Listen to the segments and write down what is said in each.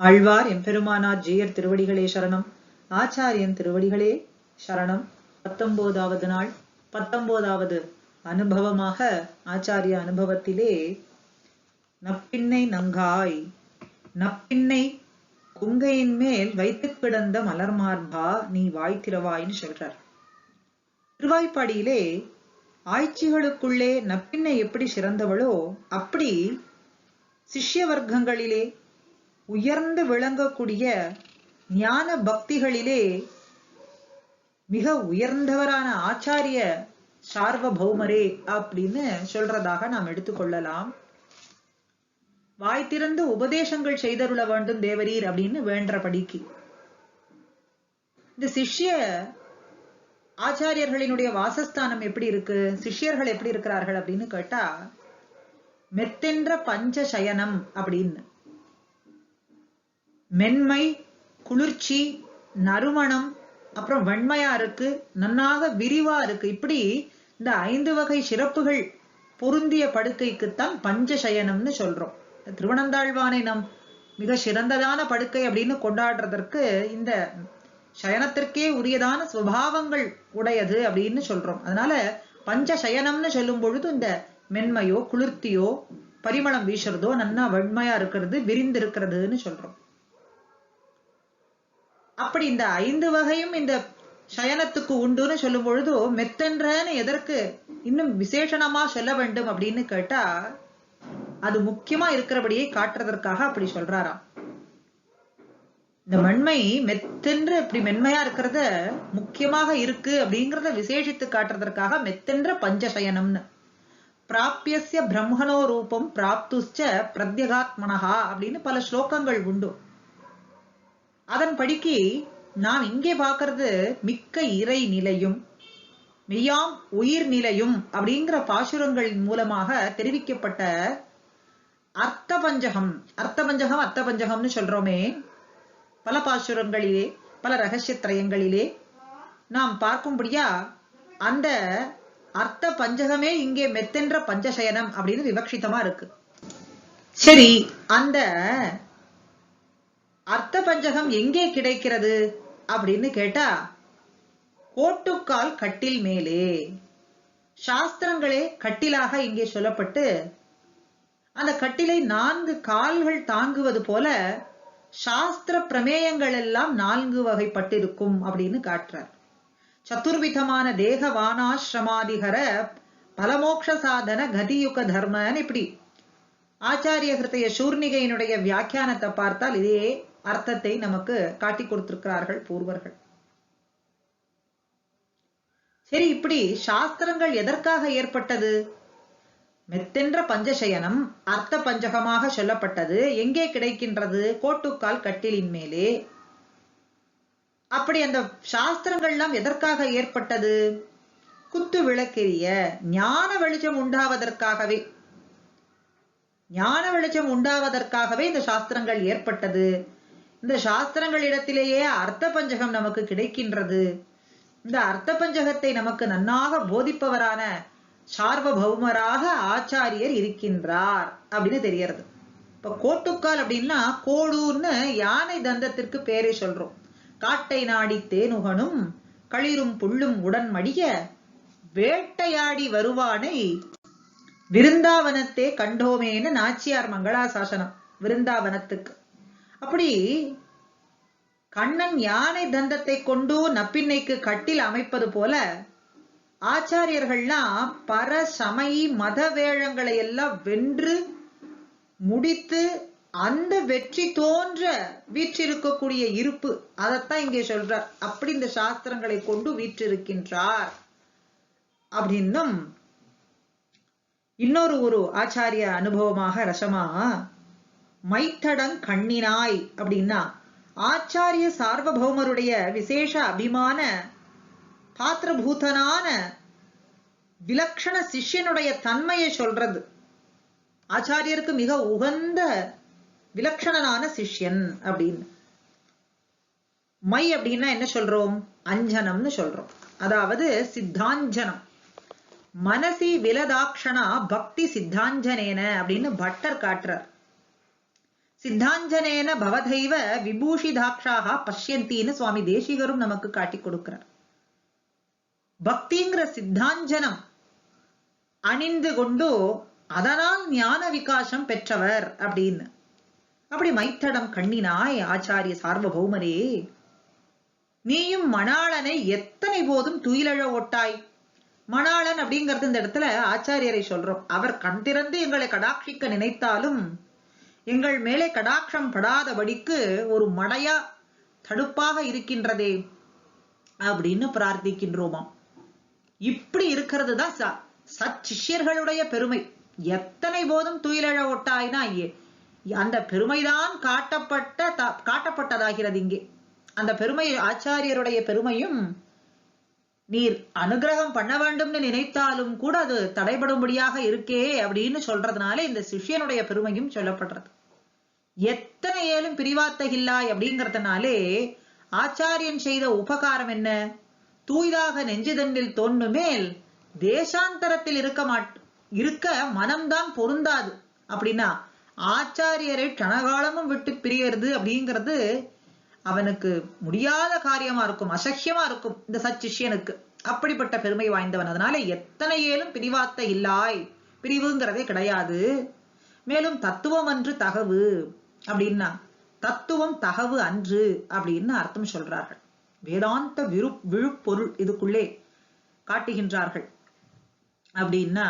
ஆழ்வார் எம்பெருமானார் ஜீயர் திருவடிகளே சரணம். ஆச்சாரியன் திருவடிகளே சரணம். பத்தொன்பதாவது நாள். பத்தொன்பதாவது அனுபவமாக ஆச்சாரிய அனுபவத்திலே நப்பின்னை நங்காய் நப்பின்னை குங்கையின் மேல் வைத்து கிடந்த மலர் மார்பா நீ வாய்த்திரவாயின்னு சொல்றார். திருவாய்ப்பாடியிலே ஆய்ச்சிகளுக்குள்ளே நப்பின்னை எப்படி சிறந்தவளோ அப்படி சிஷ்ய வர்க்கங்களிலே உயர்ந்து விளங்கக்கூடிய ஞான பக்திகளிலே மிக உயர்ந்தவரான ஆச்சாரிய சார்வபௌமரே அப்படின்னு சொல்றதாக நாம் எடுத்துக்கொள்ளலாம். வாய் திறந்து உபதேசங்கள் செய்தருள வேண்டும் தேவரீர் அப்படின்னு வேண்டபடிக்கு இந்த சிஷ்ய ஆச்சாரியர்களினுடைய வாசஸ்தானம் எப்படி இருக்கு? சிஷ்யர்கள் எப்படி இருக்கிறார்கள் அப்படின்னு கேட்டா மெத்தென்ற பஞ்ச சயனம் அப்படின்னு. மென்மை குளிர்ச்சி நறுமணம் அப்புறம் வெண்மையா இருக்கு நன்னாக விரிவா இருக்கு. இப்படி இந்த ஐந்து வகை சிறப்புகள் பொருந்திய படுக்கைக்குத்தான் பஞ்சசயனம்னு சொல்றோம். திருவனந்தாழ்வானை நம் மிக சிறந்ததான படுக்கை அப்படின்னு கொண்டாடுறதற்கு இந்த சயனத்திற்கே உரியதான சுபாவங்கள் உடையது அப்படின்னு சொல்றோம். அதனால பஞ்ச சயனம்னு சொல்லும் பொழுது இந்த மென்மையோ குளிர்த்தியோ பரிமளம் வீசுறதோ நன்னா வெண்மையா இருக்கிறது விரிந்து இருக்கிறதுன்னு சொல்றோம். அப்படி இந்த ஐந்து வகையும் இந்த சயனத்துக்கு உண்டுன்னு சொல்லும் பொழுது மெத்தன்றன்னு எதற்கு இன்னும் விசேஷணமா சொல்ல வேண்டும் அப்படின்னு கேட்டா அது முக்கியமா இருக்கிறபடியே காட்டுறதற்காக அப்படி சொல்றாராம். இந்த மண்மை மெத்தென்று இப்படி மென்மையா இருக்கிறத முக்கியமாக இருக்கு அப்படிங்கறத விசேஷித்து காட்டுறதற்காக மெத்தென்ற பஞ்சசயனம்னு. பிராபியசிய பிரம்மணோ ரூபம் பிராப்துச்ச பிரத்யகாத்மனஹா அப்படின்னு பல ஸ்லோகங்கள் உண்டு. அதன்படிக்கு நாம் இங்கே பார்க்கறது மிக்க இறை நிலையும் மெய்யாம் உயிர் நிலையும் அப்படிங்கிற பாசுரங்களின் மூலமாக தெரிவிக்கப்பட்ட அர்த்த பஞ்சகம் அர்த்த பஞ்சகம் அர்த்த பஞ்சகம்னு சொல்றோமே. பல பாசுரங்களிலே பல ரகசிய திரயங்களிலே நாம் பார்க்கும்படியா அந்த அர்த்த பஞ்சகமே இங்கே மெத்தென்ற பஞ்சசயனம் அப்படின்னு விவக்ஷிதமா இருக்கு. சரி அந்த அர்த்த பஞ்சகம் எங்கே கிடைக்கிறது? அப்படின்னு கேட்டா கோட்டுக்கால் கட்டில் மேலே. சாஸ்திரங்களே கட்டிலாக இங்கே சொல்லப்பட்டு அந்த கட்டிலை நான்கு கால்கள் தாங்குவது போல சாஸ்திர பிரமேயங்கள் எல்லாம் நான்கு வகைப்பட்டிருக்கும் அப்படின்னு காட்டுறார். சத்துர்விதமான தேக வானாசிரமாதிகர பலமோக்ஷ சாதன கதியுக தர்மன்னு இப்படி. ஆச்சாரிய ஹிருதய சூர்ணிகையினுடைய வியாக்கியானத்தை பார்த்தால் இதே அர்த்தத்தை நமக்கு காட்டி கொடுத்திருக்கிறார்கள் பூர்வர்கள். சரி இப்படி சாஸ்திரங்கள் எதற்காக ஏற்பட்டது? மெத்தென்ற பஞ்சசயனம் அர்த்த பஞ்சகமாக சொல்லப்பட்டது. எங்கே கிடைக்கின்றது? கோட்டுக்கால் கட்டிலின் மேலே. அப்படி அந்த சாஸ்திரங்கள்லாம் எதற்காக ஏற்பட்டது? குத்து விளக்கெரிய ஞான வெளிச்சம் உண்டாவதற்காகவே. ஞான வெளிச்சம் உண்டாவதற்காகவே இந்த சாஸ்திரங்கள் ஏற்பட்டது. இந்த சாஸ்திரங்களிடத்திலேயே அர்த்த பஞ்சகம் நமக்கு கிடைக்கின்றது. இந்த அர்த்த பஞ்சகத்தை நமக்கு நன்னாக போதிப்பவரான சார்வபௌமராக ஆச்சாரியர் இருக்கின்றார் அப்படின்னு தெரியறது. இப்ப கோட்டுக்கால் அப்படின்னா கோடூர்னு யானை தந்தத்திற்கு பேரை சொல்றோம். காட்டை நாடி தேனுகனும் களிரும் புள்ளும் உடன் மடிய வேட்டையாடி வருவானை விருந்தாவனத்தே கண்டோமேன்னு நாச்சியார் மங்களாசாசனம் விருந்தாவனத்துக்கு. அப்படி கண்ணன் யானை தந்தத்தை கொண்டு நப்பின்னைக்கு கட்டில் அமைப்பது போல ஆச்சாரியர்கள்லாம் பர சமயி மத வேழங்களை எல்லாம் வென்று முடித்து அந்த வெற்றி தோன்ற வீற்றிருக்கக்கூடிய இருப்பு. அதைத்தான் இங்கே சொல்றார். அப்படி இந்த சாஸ்திரங்களை கொண்டு வீற்றிருக்கின்றார். அப்படின்னும் இன்னொரு ஒரு ஆச்சாரிய அனுபவமாக ரசமா மைத்தடங் கண்ணினாய் அப்படின்னா ஆச்சாரிய சார்வபௌமருடைய விசேஷ அபிமான பாத்திரபூதனான விலக்ஷண சிஷ்யனுடைய தன்மையை சொல்றது. ஆச்சாரியருக்கு மிக உகந்த விலக்ஷணனான சிஷ்யன் அப்படின்னு. மை அப்படின்னா என்ன சொல்றோம்? அஞ்சனம்னு சொல்றோம். அதாவது சித்தாஞ்சனம். மனசி விலதாக்ஷணா பக்தி சித்தாஞ்சனேன அப்படின்னு பட்டர் காட்டுறார். சித்தாஞ்சனேன பவதைவ விபூஷிதாட்சாக பஷ்யந்தின்னு சுவாமி தேசிகரும் நமக்கு காட்டி கொடுக்கிறார். பக்திங்கிற சித்தாஞ்சனம் அணிந்து கொண்டு அதனால் ஞான விகாசம் பெற்றவர் அப்படின்னு. அப்படி மைத்தடம் கண்ணினாய் ஆச்சாரிய சார்வபௌமரே. நீயும் மணாளனை எத்தனை போதும் துயிலழ ஒட்டாய் மணாளன் அப்படிங்கிறது இந்த இடத்துல ஆச்சாரியரை சொல்றோம். அவர் கண் திறந்து எங்களை கடாட்சிக்க நினைத்தாலும் எங்கள் மேலே கடாட்சம் படாதபடிக்கு ஒரு மடையா தடுப்பாக இருக்கின்றதே அப்படின்னு பிரார்த்திக்கின்றோமாம். இப்படி இருக்கிறது தான் ச சச்சிஷ்யர்களுடைய பெருமை. எத்தனை போதும் துயிலழ ஒட்டாய்னா ஏ- அந்த பெருமைதான் காட்டப்பட்ட காட்டப்பட்டதாகிறது இங்கே. அந்த பெருமை ஆச்சாரியருடைய பெருமையும் நீர் அனுகிரகம் பண்ண வேண்டும்னு நினைத்தாலும் கூட அது தடைபடும்படியாக இருக்கே அப்படின்னு சொல்றதுனால இந்த சிஷ்யனுடைய பெருமையும் சொல்லப்படுறது. எத்தனை ஏலும் பிரிவாத்தகில்லாய் அப்படிங்கறதுனாலே ஆச்சாரியன் செய்த உபகாரம் என்ன? தூய்தாக நெஞ்சுதண்டில் தோன்றுமேல் தேசாந்தரத்தில் இருக்க மாட் இருக்க மனம்தான் பொருந்தாது. அப்படின்னா ஆச்சாரியரை கனகாலமும் விட்டு பிரியறது அப்படிங்கிறது அவனுக்கு முடியாத காரியமா இருக்கும் அசக்கியமா இருக்கும் இந்த சச்சிஷ்யனுக்கு அப்படிப்பட்ட பெருமை வாய்ந்தவன். அதனால எத்தனை ஏலும் பிரிவாத்த இல்லாய். பிரிவுங்கிறதே கிடையாது. மேலும் தத்துவம் அன்று தகவு அப்படின்னா தத்துவம் தகவு அன்று அப்படின்னு அர்த்தம் சொல்றார்கள். வேதாந்த விரு விழுப்பொருள் இதுக்குள்ளே காட்டுகின்றார்கள். அப்படின்னா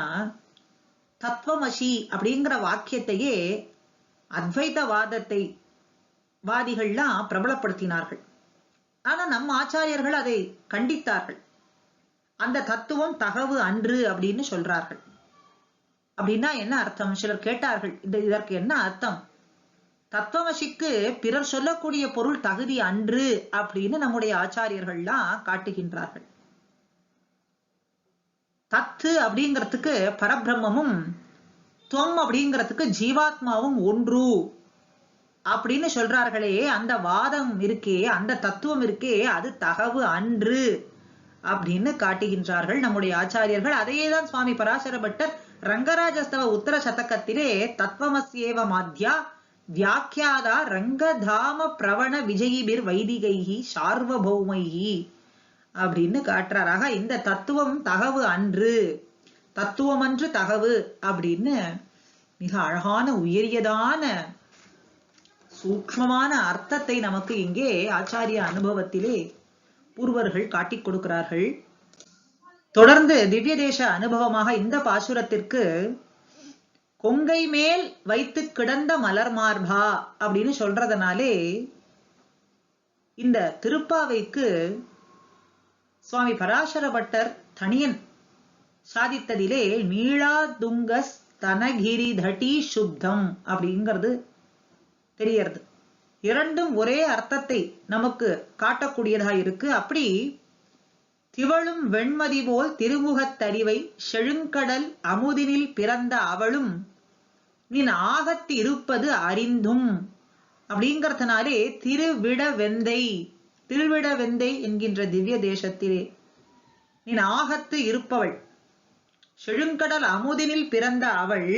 தத்துவமசி அப்படிங்கிற வாக்கியத்தையே அத்வைதவாதத்தை வாதிகள்லாம் பிரபலப்படுத்தினார்கள். ஆனா நம்ம ஆச்சாரியர்கள் அதை கண்டித்தார்கள். அந்த தத்துவம் தகவு அன்று அப்படின்னு சொல்றார்கள். அப்படின்னா என்ன அர்த்தம்? சிலர் கேட்டார்கள் இந்த இதற்கு என்ன அர்த்தம்? தத்துவமசிக்கு பிறர் சொல்லக்கூடிய பொருள் தகுதி அன்று அப்படின்னு நம்முடைய ஆச்சாரியர்கள்லாம் காட்டுகின்றார்கள். தத்து அப்படிங்கிறதுக்கு பரபிரம்மமும் துவம் அப்படிங்கிறதுக்கு ஜீவாத்மாவும் ஒன்று அப்படின்னு சொல்றார்களே அந்த வாதம் இருக்கே அந்த தத்துவம் இருக்கே அது தகவு அன்று அப்படின்னு காட்டுகின்றார்கள் நம்முடைய ஆச்சாரியர்கள். அதையே தான் சுவாமி பராசர பட்டர் ரங்கராஜஸ்தவ உத்தர சதகத்திலே தத்வமஸ்யேவ மாத்யா வியாக்கியாதா ரங்கதாம பிரவண விஜயிபிர் வைதிகைகி சார்வபௌமைகி அப்படின்னு காட்டுறாராக இந்த தத்துவம் தகவு அன்று தத்துவம் அன்று தகவு அப்படின்னு மிக அழகான உயரியதான சூக்மமான அர்த்தத்தை நமக்கு இங்கே ஆச்சாரிய அனுபவத்திலே பூர்வர்கள் காட்டிக் கொடுக்கிறார்கள். தொடர்ந்து திவ்ய தேச அனுபவமாக இந்த பாசுரத்திற்கு கொங்கை மேல் வைத்து கிடந்த மலர் மார்பா அப்படின்னு சொல்றதுனாலே இந்த திருப்பாவைக்கு சுவாமி பராசர பட்டர் தனியன் சாதித்ததிலே நீளா துங்கஸ் தனகிரி தட்டி சுப்தம் அப்படிங்கிறது தெரியறது. இரண்டும் ஒரே அர்த்தத்தை நமக்கு காட்டக்கூடியதா இருக்கு. அப்படி திவளும் வெண்மதி போல் திருமுகத்தறிவை செழுங்கடல் அமுதினில் பிறந்த அவளும் நின் ஆகத்து இருப்பது அறிந்தும் அப்படிங்கறதுனாலே திருவிட வெந்தை திருவிட வெந்தை என்கின்ற திவ்ய தேசத்திலே நின் ஆகத்து இருப்பவள் செழுங்கடல் அமுதினில் பிறந்த அவள்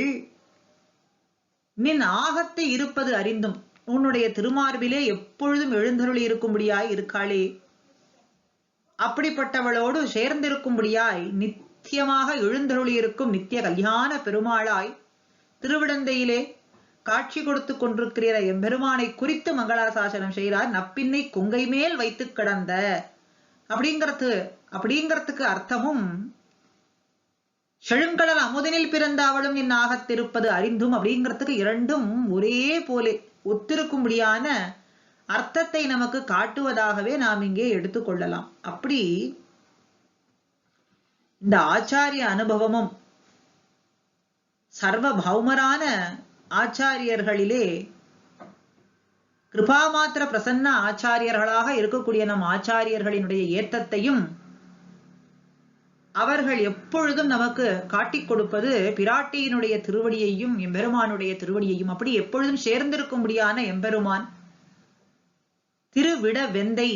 நின் ஆகத்து இருப்பது அறிந்தும் உன்னுடைய திருமார்பிலே எப்பொழுதும் எழுந்தருளி இருக்கும்படியாய் இருக்காளே. அப்படிப்பட்டவளோடு சேர்ந்திருக்கும்படியாய் நித்தியமாக எழுந்தருளி இருக்கும் நித்திய கல்யாண பெருமாளாய் திருவிடந்தையிலே காட்சி கொடுத்து கொண்டிருக்கிற எம்பெருமானை குறித்து மங்களாசாசனம் செய்கிறார். நப்பின்னை கொங்கை மேல் வைத்து கிடந்த. அப்படிங்கிறது அப்படிங்கிறதுக்கு அர்த்தமும் செழுங்கடல் அமுதனில் பிறந்த அவளும் என் ஆகத்திருப்பது அறிந்தும் அப்படிங்கிறதுக்கு இரண்டும் ஒரே போலே ஒத்திருக்கும்படியான அர்த்தத்தை நமக்கு காட்டுவதாகவே நாம் இங்கே எடுத்துக்கொள்ளலாம் அப்படி இந்த ஆச்சாரிய அனுபவமும் சர்வ பௌமரான ஆச்சாரியர்களிலே கிருபாமாத்திர பிரசன்ன ஆச்சாரியர்களாக இருக்கக்கூடிய நம் ஆச்சாரியர்களினுடைய ஏத்தத்தையும் அவர்கள் எப்பொழுதும் நமக்கு காட்டிக் கொடுப்பது பிராட்டியினுடைய திருவடியையும் எம்பெருமானுடைய திருவடியையும். அப்படி எப்பொழுதும் சேர்ந்திருக்கும்படியான எம்பெருமான் திருவிட வெந்தை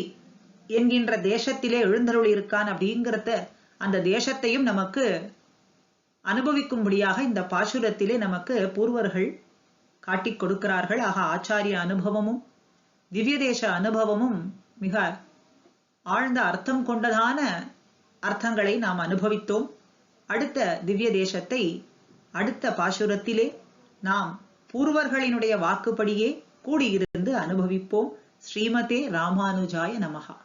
என்கின்ற தேசத்திலே எழுந்தருள் இருக்கான் அப்படிங்கிறத அந்த தேசத்தையும் நமக்கு அனுபவிக்கும்படியாக இந்த பாசுரத்திலே நமக்கு பூர்வர்கள் காட்டிக் கொடுக்கிறார்கள். ஆக ஆச்சாரிய அனுபவமும் திவ்ய தேச அனுபவமும் மிக ஆழ்ந்த அர்த்தம் கொண்டதான அர்த்தங்களை நாம் அனுபவித்தோம். அடுத்த திவ்ய தேசத்தை அடுத்த பாசுரத்திலே நாம் பூர்வர்களினுடைய வாக்குப்படியே கூடியிருந்து அனுபவிப்போம். ஸ்ரீமதே ராமானுஜாய நமகா